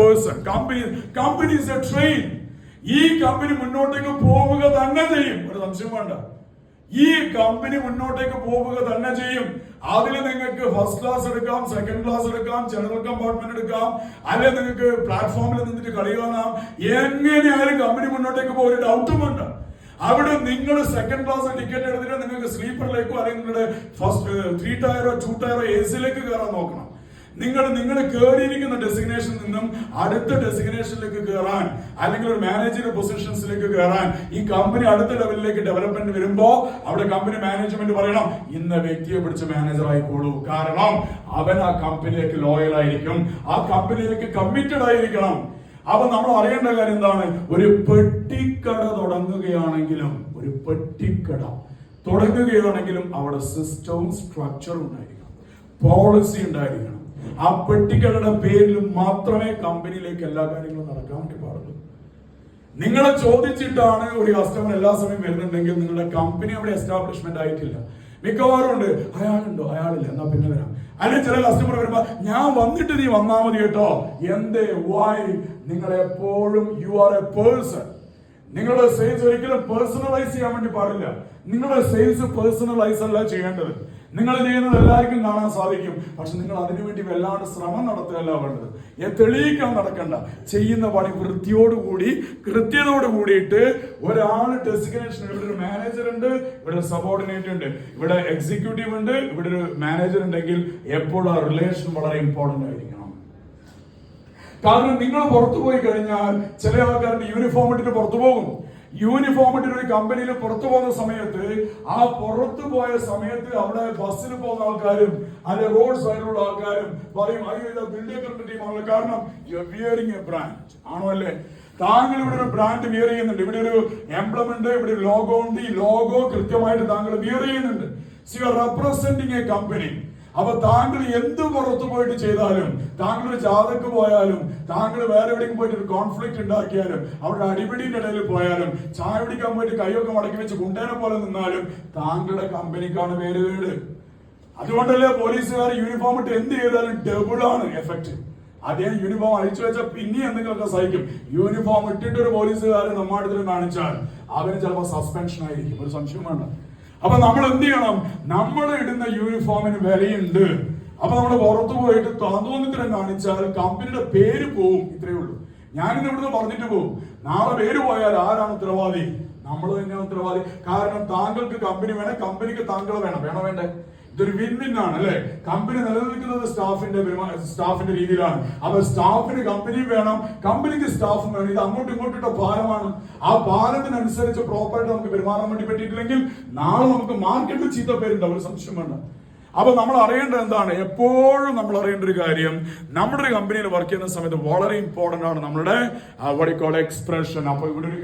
Person company company is a train ഈ company മുന്നോട്ടേക്ക് പോവുക തന്നെ ചെയ്യും. ഒരു സംശയം വേണ്ട. ഈ കമ്പനി മുന്നോട്ടേക്ക് പോവുക തന്നെ ചെയ്യും. അതിൽ നിങ്ങൾക്ക് ഫസ്റ്റ് ക്ലാസ് എടുക്കാം സെക്കൻഡ് ക്ലാസ് എടുക്കാം ജനറൽ കമ്പാർട്ട്മെന്റ് എടുക്കാം. അല്ലെങ്കിൽ നിങ്ങൾക്ക് പ്ലാറ്റ്ഫോമിൽ നിന്നിട്ട് കളി കാണാം. എങ്ങനെയായാലും കമ്പനി മുന്നോട്ടേക്ക് പോകും ഒരു ഡൗട്ടും വേണ്ട. അവിടെ നിങ്ങൾ സെക്കൻഡ് ക്ലാസ് ടിക്കറ്റ് എടുത്തിട്ട് നിങ്ങൾക്ക് സ്ലീപ്പറിലേക്കോ അല്ലെങ്കിൽ നിങ്ങളുടെ ഫസ്റ്റ് ത്രീ ടയറോ ടു ടയറോ എ സിയിലേക്ക് കയറാൻ നോക്കണം. നിങ്ങൾ നിങ്ങൾ കയറിയിരിക്കുന്ന ഡെസിഗ്നേഷനിൽ നിന്നും അടുത്ത ഡെസിഗ്നേഷനിലേക്ക് കയറാൻ അല്ലെങ്കിൽ ഒരു മാനേജർ പൊസിഷൻസിലേക്ക് കയറാൻ ഈ കമ്പനി അടുത്ത ലെവലിലേക്ക് ഡെവലപ്മെന്റ് വരുമ്പോ അവിടെ കമ്പനി മാനേജ്മെന്റ് പറയണം ഇന്ന വ്യക്തിയെ പിടിച്ച് മാനേജർ ആയിക്കോളൂ കാരണം അവൻ ആ കമ്പനിയിലേക്ക് ലോയൽ ആയിരിക്കും. ആ കമ്പനിയിലേക്ക് കമ്മിറ്റഡ് ആയിരിക്കണം. അപ്പൊ നമ്മൾ അറിയേണ്ട കാര്യം എന്താണ്? ഒരു പെട്ടിക്കട തുടങ്ങുകയാണെങ്കിലും ഒരു പെട്ടിക്കട തുടങ്ങുകയാണെങ്കിലും അവിടെ സിസ്റ്റവും സ്ട്രക്ചറും ഉണ്ടായിരിക്കണം. പോളിസി ഉണ്ടായിരിക്കണം. ആ പെട്ടിക്കടയുടെ പേരിൽ മാത്രമേ കമ്പനിയിലേക്ക് എല്ലാ കാര്യങ്ങളും നടക്കാൻ വേണ്ടി പാടുള്ളൂ. നിങ്ങളെ ചോദിച്ചിട്ടാണ് ഒരു കസ്റ്റമർ എല്ലാ സമയം വരുന്നുണ്ടെങ്കിൽ നിങ്ങളുടെ കമ്പനി അവിടെ എസ്റ്റാബ്ലിഷ്മെന്റ് ആയിട്ടില്ല. മിക്കവാറും ഉണ്ട് അയാളുണ്ടോ? അയാളില്ല. എന്നാ പിന്നെ വരാം. അല്ലെങ്കിൽ ചില കസ്റ്റമർ വരുമ്പോ ഞാൻ വന്നിട്ട് നീ വന്നാ മതി കേട്ടോ. എന്തേ? വായി നിങ്ങൾ എപ്പോഴും യു ആർ എ പേഴ്സൺ നിങ്ങളുടെ സെയിൽസ് ഒരിക്കലും പേഴ്സണലൈസ് ചെയ്യാൻ വേണ്ടി പാടില്ല. നിങ്ങളുടെ സെയിൽസ് പേഴ്സണലൈസ് അല്ല ചെയ്യേണ്ടത്. നിങ്ങൾ ചെയ്യുന്നത് എല്ലാവർക്കും കാണാൻ സാധിക്കും. പക്ഷെ നിങ്ങൾ അതിനുവേണ്ടി വല്ലാണ്ട് ശ്രമം നടത്തുകയല്ല വേണ്ടത്. തെളിയിക്കാൻ നടക്കണ്ട. ചെയ്യുന്ന പണി വൃത്തിയോടുകൂടി കൃത്യതയോട് കൂടിയിട്ട് ഒരാൾ ഡെസിഗ്നേഷൻ ഇവിടെ ഒരു മാനേജർ ഉണ്ട് ഇവിടെ ഒരു സബോർഡിനേറ്റ് ഉണ്ട് ഇവിടെ എക്സിക്യൂട്ടീവ് ഉണ്ട് ഇവിടെ ഒരു മാനേജർ ഉണ്ടെങ്കിൽ എപ്പോഴും ആ റിലേഷൻ വളരെ ഇമ്പോർട്ടന്റ് ആയിരിക്കണം കാരണം നിങ്ങൾ പുറത്തു പോയി കഴിഞ്ഞാൽ ചില ആൾക്കാരുടെ യൂണിഫോം ഇട്ടിട്ട് പുറത്തു പോകും. യൂണിഫോം ഇട്ടിട്ട് ഒരു കമ്പനിയിൽ പുറത്തു പോകുന്ന സമയത്ത് ആ പുറത്തു പോയ സമയത്ത് അവിടെ ബസ്സിൽ പോകുന്ന ആൾക്കാരും അല്ലെ റോഡ് സൈഡിലുള്ള ആൾക്കാരും പറയും അയ്യോ ഇത് ബിൽഡിംഗ് ടീമാണ് കാരണം വിയറിംഗ് എ ബ്രാൻഡ് ആണോ അല്ലേ? താങ്കൾ ഇവിടെ ഒരു ബ്രാൻഡ് വിയർ ചെയ്യുന്നുണ്ട്. ഇവിടെ ഒരു ഉണ്ട് ഇവിടെ ഒരു ലോഗോ ഉണ്ട്. ഈ ലോഗോ കൃത്യമായിട്ട് താങ്കൾ വിയർ ചെയ്യുന്നുണ്ട്. See are representing a company അപ്പൊ താങ്കൾ എന്ത് പുറത്തു പോയിട്ട് ചെയ്താലും താങ്കൾ ഒരു ജാതക്ക് പോയാലും താങ്കൾ വേറെ എവിടെയെങ്കിലും പോയിട്ട് ഒരു കോൺഫ്ലിക്ട് ഉണ്ടാക്കിയാലും അവരുടെ അടിപിടിയുടെ ഇടയിൽ പോയാലും ചായ പിടിക്കാൻ പോയിട്ട് കൈയൊക്കെ മടക്കി വെച്ച് കുണ്ടേനെ പോലെ നിന്നാലും താങ്കളുടെ കമ്പനിക്കാണ് പേര് കേട് അതുകൊണ്ടല്ലേ പോലീസുകാർ യൂണിഫോം ഇട്ട് എന്ത് ചെയ്താലും ഡബിൾ ആണ് എഫക്ട് അദ്ദേഹം യൂണിഫോം അഴിച്ചു വെച്ചാൽ പിന്നെ എന്തെങ്കിലുമൊക്കെ സഹിക്കും. യൂണിഫോം ഇട്ടിട്ട് ഒരു പോലീസുകാരൻ അടുത്തിൽ കാണിച്ചാൽ അവന് ചിലപ്പോൾ സസ്പെൻഷൻ ആയിരിക്കും. ഒരു സംശയം വേണ്ട. അപ്പൊ നമ്മൾ എന്ത് ചെയ്യണം? നമ്മൾ ഇടുന്ന യൂണിഫോമിന് വിലയുണ്ട്. അപ്പൊ നമ്മൾ പുറത്തു പോയിട്ട് താന്തോന്നിത്തരം കാണിച്ചാൽ കമ്പനിയുടെ പേര് പോവും. ഇത്രയേ ഉള്ളൂ. ഞാനിന്ന് ഇവിടുന്ന് പറഞ്ഞിട്ട് പോകും നാളെ പേര് പോയാൽ ആരാണ് ഉത്തരവാദി? നമ്മൾ തന്നെ ഉത്തരവാദി. കാരണം താങ്കൾക്ക് കമ്പനി വേണം കമ്പനിക്ക് താങ്കൾ വേണം. വേണോ വേണ്ടേ? ഇതൊരു വിൻ വിൻ ആണ് അല്ലെ? കമ്പനി നിലനിൽക്കുന്നത് സ്റ്റാഫിന്റെ സ്റ്റാഫിന്റെ രീതിയിലാണ്. അപ്പൊ സ്റ്റാഫിന് കമ്പനി വേണം കമ്പനിക്ക് സ്റ്റാഫും വേണം. ഇത് അങ്ങോട്ടും ഇങ്ങോട്ടും ഭാരമാണ്. ആ ഭാരത്തിനനുസരിച്ച് പ്രോപ്പറായിട്ട് നമുക്ക് പെരുമാറാൻ വേണ്ടി പറ്റിയിട്ടില്ലെങ്കിൽ നാളെ നമുക്ക് മാർക്കറ്റിൽ ചീത്ത പേരുണ്ടാവും ഒരു സംശയം വേണ്ട. അപ്പൊ നമ്മൾ അറിയേണ്ടത് എന്താണ്? എപ്പോഴും നമ്മൾ അറിയേണ്ട ഒരു കാര്യം നമ്മുടെ ഒരു കമ്പനിയിൽ വർക്ക് ചെയ്യുന്ന സമയത്ത് വളരെ ഇമ്പോർട്ടന്റ് ആണ്. നമ്മുടെ വടിക്കോൾ എക്സ്പ്രഷൻ അപ്പൊ ഇവിടെ ഒരു